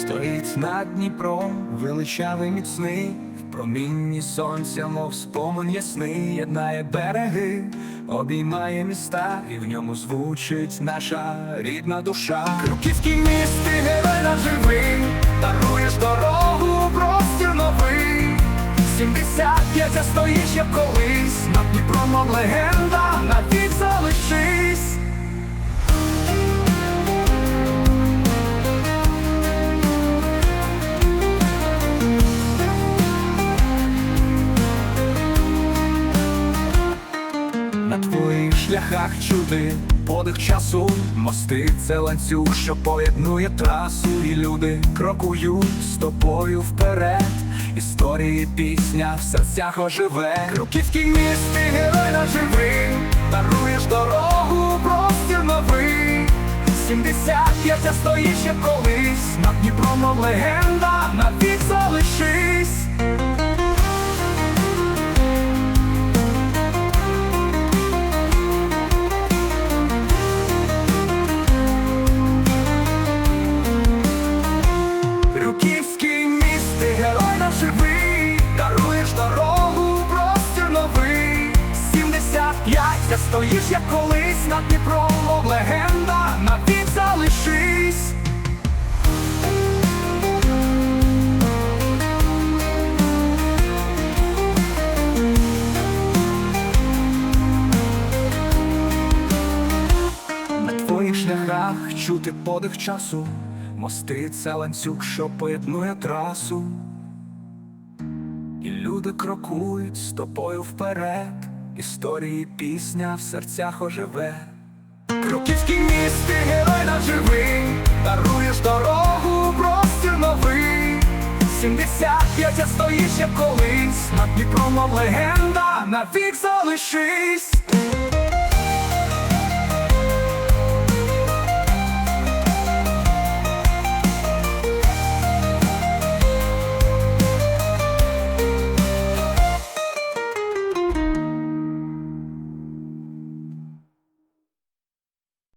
Стоїть над Дніпром, величавий міцний, в промінні сонця, мов спомин ясний, єднає береги, обіймає міста, і в ньому звучить наша рідна душа. Крюківський міст, ти герой наш живий, даруєш дорогу, простір новий. 75 я стоїш, як колись, над Дніпром, мов шляхах чути подих часу, мости це ланцюг, що поєднує трасу, і люди крокують з тобою вперед. Історії пісня в серцях оживе. Круківський міст, ти герой наш живий, даруєш дорогу, простір новий. 75 я стоїш як колись, над Дніпром легенда, навік колись над Дніпром, мов легенда, навік залишись. На твоїх шляхах чути подих часу, мости це ланцюг, що поєднує трасу. І люди крокують з тобою вперед, історії пісня в серцях оживе. Круківський міст, ти герой нам живий, даруєш дорогу, простір новий. 75 п'ять стоїш, як колись, над Дніпром легенда, навік залишись.